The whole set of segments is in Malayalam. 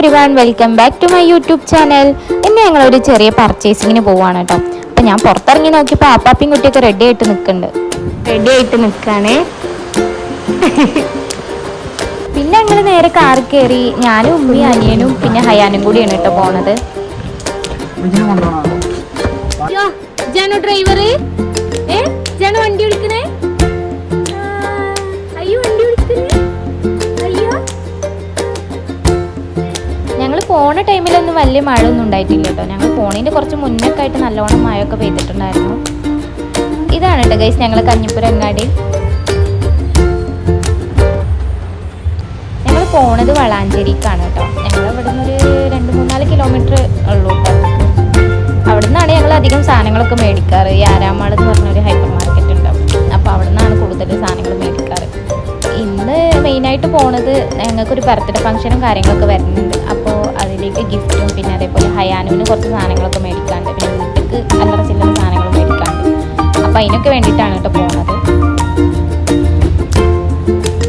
Everyone welcome back to my YouTube channel ഇന്ന് ഞങ്ങളൊരു ചെറിയ പർച്ചേസിങ്ങിന് പോവാണ് കേട്ടോ അപ്പം ഞാൻ പുറത്തിറങ്ങി നോക്കിയപ്പോൾ ആപ്പാപ്പിയും കുട്ടിയൊക്കെ റെഡി ആയിട്ട് നിൽക്കുന്നുണ്ട് റെഡി ആയിട്ട് നിൽക്കാണേ പിന്നെ ഞങ്ങൾ നേരെ കാർ കയറി ഞാനും ഉമ്മയും അനിയനും പിന്നെ ഹയാനും കൂടിയാണ് കേട്ടോ പോണത്. അയ്യോ ടൈമിലൊന്നും വലിയ മഴ ഒന്നും ഉണ്ടായിട്ടില്ല കേട്ടോ. ഞങ്ങൾ പോണേന്റെ കുറച്ച് മുന്നൊക്കെ ആയിട്ട് നല്ലോണം മഴയൊക്കെ പെയ്തിട്ടുണ്ടായിരുന്നു. ഇതാണ് കേട്ടോ ഗൈസ് ഞങ്ങൾ കഞ്ഞിപ്പുര അങ്ങാടി. ഞങ്ങൾ പോണത് വളാഞ്ചേരിക്കാണ് കേട്ടോ. ഞങ്ങൾ ഇവിടെ നിന്ന് ഒരു രണ്ട് മൂന്നാൽ കിലോമീറ്റർ ഉള്ളൂ കേട്ടോ. അവിടെ നിന്നാണ് ഞങ്ങൾ അധികം സാധനങ്ങളൊക്കെ മേടിക്കാറ്. ഈ ആരാമാൾ എന്ന് പറഞ്ഞൊരു ഹൈപ്പർ മാർക്കറ്റ് ഉണ്ടാവും അപ്പോൾ അവിടെ നിന്നാണ് കൂടുതൽ സാധനങ്ങൾ മേടിക്കാറ്. ഇന്ന് മെയിനായിട്ട് പോണത് ഞങ്ങൾക്കൊരു ബർത്ത്ഡേ ഫംഗ്ഷനും കാര്യങ്ങളൊക്കെ വരുന്നുണ്ട്. ഗിഫ്റ്റും പിന്നെ അതേപോലെ ഹയാനുവിന് കുറച്ച് സാധനങ്ങളൊക്കെ മേടിക്കാണ്ട് പിന്നെ വീട്ടിലേക്ക് അല്ലറ ചില്ലറ സാധനങ്ങൾ മേടിക്കാണ്ട്. അപ്പോൾ അതിനൊക്കെ വേണ്ടിയിട്ടാണ് കേട്ടോ പോണത്.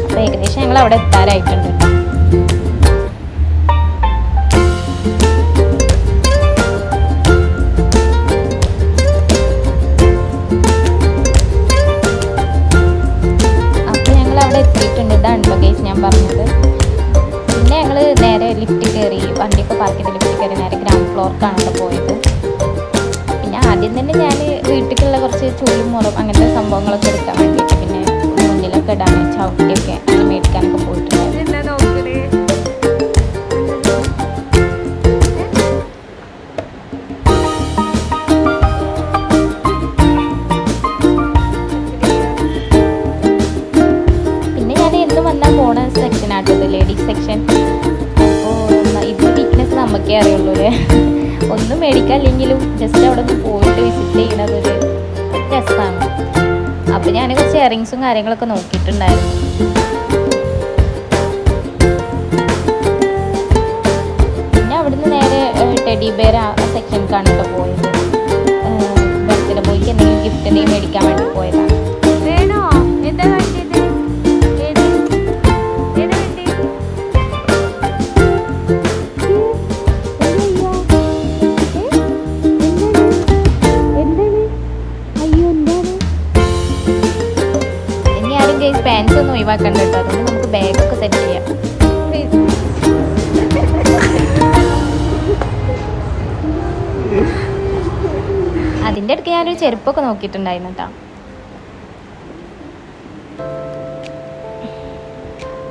അപ്പോൾ ഏകദേശം ഞങ്ങൾ അവിടെ എത്താറായിട്ടുണ്ട് അപ്പം അപ്പോൾ ഞങ്ങൾ അവിടെ എത്തിയിട്ടുണ്ട്. ഇതാണ് ലൊക്കേഷൻ ഞാൻ പറഞ്ഞത്? ഞങ്ങൾ നേരെ ലിഫ്റ്റ് കയറി വണ്ടിയൊക്കെ പാർക്ക് ചെയ്ത് ലിഫ്റ്റ് കയറി നേരെ ഗ്രൗണ്ട് ഫ്ലോർക്കാണ് പോയത്. പിന്നെ ആദ്യം തന്നെ ഞാൻ വീട്ടിലേക്കുള്ള കുറച്ച് ചൂലും മുറും അങ്ങനത്തെ സംഭവങ്ങളൊക്കെ എടുക്കാൻ വേണ്ടിയിട്ട് പിന്നെ മുന്നിലൊക്കെ ഇടാൻ ചവിട്ടിയൊക്കെ അങ്ങനെ മേടിക്കാനൊക്കെ പോയിട്ടുണ്ടായിരുന്നു നമുക്കേ അറിയുള്ളൂ അല്ലേ? ഒന്നും മേടിക്കാല്ലെങ്കിലും ജസ്റ്റ് അവിടെ ഒന്ന് പോയിട്ട് വിസിറ്റ് ചെയ്യണത് ഒരു രസമാണ്. അപ്പോൾ ഞാൻ കുറച്ച് ഇയറിങ്സും കാര്യങ്ങളൊക്കെ നോക്കിയിട്ടുണ്ടായിരുന്നു. പിന്നെ അവിടുന്ന് നേരെ ടെഡി ബെയർ ആ സെക്ഷനിലേക്കാണ് കേട്ടോ പോയത്. ബർത്ത്ഡേ ബോയ്ക്ക് എന്തെങ്കിലും ഗിഫ്റ്റ് എന്തെങ്കിലും മേടിക്കാൻ വേണ്ടി പോയതാണ്. പാൻസ് ഒന്നും ഒഴിവാക്കണ്ട കേട്ടോ. അതുകൊണ്ട് നമുക്ക് ബാഗൊക്കെ സെറ്റ് ചെയ്യാം. അതിന്റെ അടുക്ക് ഞാനൊരു ചെരുപ്പൊക്കെ നോക്കിയിട്ടുണ്ടായിരുന്നു കേട്ടോ.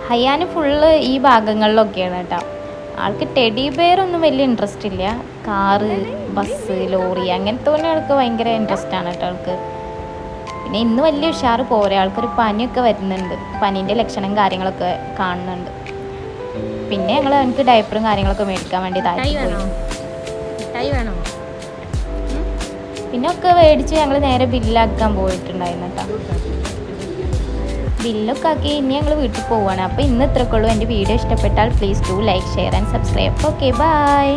ഹയാന് ഫുള്ള് ഈ ഭാഗങ്ങളിലൊക്കെയാണ് കേട്ടോ. ആൾക്ക് ടെഡി ബെയർ ഒന്നും വലിയ ഇൻട്രസ്റ്റ് ഇല്ല. കാറ് ബസ് ലോറി അങ്ങനത്തെ ഒന്നും ആൾക്ക് ഭയങ്കര ഇൻട്രസ്റ്റ് ആണ് കേട്ടോ ആൾക്ക്. പിന്നെ ഇന്ന് വലിയ ഉഷാറ് പോരെ. ആൾക്കൊരു പനിയൊക്കെ വരുന്നുണ്ട്. പനീന്റെ ലക്ഷണം കാര്യങ്ങളൊക്കെ കാണുന്നുണ്ട്. പിന്നെ ഞങ്ങൾ എനിക്ക് ഡയപ്പറും കാര്യങ്ങളൊക്കെ മേടിക്കാൻ വേണ്ടി താഴെ താല്പര്യം പിന്നെ ഒക്കെ മേടിച്ച് ഞങ്ങൾ നേരെ ബില്ലാക്കാൻ പോയിട്ടുണ്ടായിരുന്നു കേട്ടോ. ബില്ലൊക്കെ ആക്കി ഇനി ഞങ്ങൾ വീട്ടിൽ പോവുകയാണ് അപ്പോൾ ഇന്ന് ഇത്രക്കുള്ളൂ എന്റെ വീഡിയോ ഇഷ്ടപ്പെട്ടാൽ please do like share and subscribe okay bye